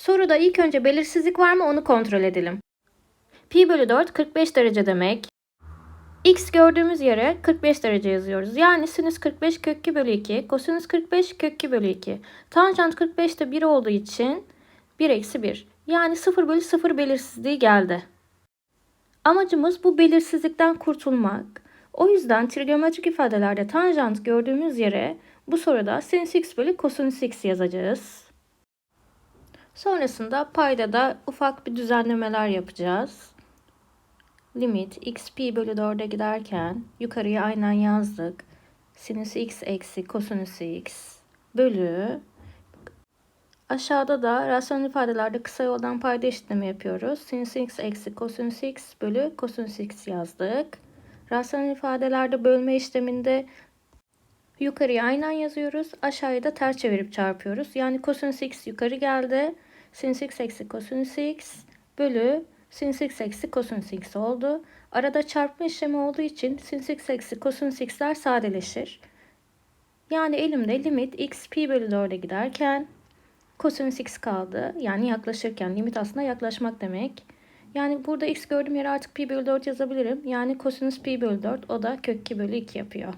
Soruda ilk önce belirsizlik var mı onu kontrol edelim. Pi bölü 4 45 derece demek. X gördüğümüz yere 45 derece yazıyoruz. Yani sinüs 45 kök 2 bölü 2, kosinüs 45 kök 2 bölü 2. Tanjant 45 de 1 olduğu için 1 eksi 1. Yani 0 bölü 0 belirsizliği geldi. Amacımız bu belirsizlikten kurtulmak. O yüzden trigonometrik ifadelerde tanjant gördüğümüz yere bu soruda sinüs x bölü kosinüs x yazacağız. Sonrasında payda da ufak bir düzenlemeler yapacağız. Limit x pi bölü 4'e giderken yukarıya aynen yazdık. Sinüs x eksi kosinüs x bölü Aşağıda da rasyonel ifadelerde kısa yoldan payda eşitleme yapıyoruz. Sinüs x eksi kosinüs x bölü kosinüs x yazdık. Rasyonel ifadelerde bölme işleminde yukarıya aynen yazıyoruz. Aşağıya da ters çevirip çarpıyoruz. Yani kosinüs x yukarı geldi. Sinüs x eksi kosinüs x bölü sinüs x eksi kosinüs x oldu. Arada çarpma işlemi olduğu için sinüs x eksi kosinüs x'ler sadeleşir. Yani elimde limit x pi bölü 4'e giderken kosinüs x kaldı. Yani yaklaşırken limit aslında yaklaşmak demek. Yani burada x gördüğüm yere artık pi bölü 4 yazabilirim. Yani kosinüs pi bölü 4 o da kök 2 bölü 2 yapıyor.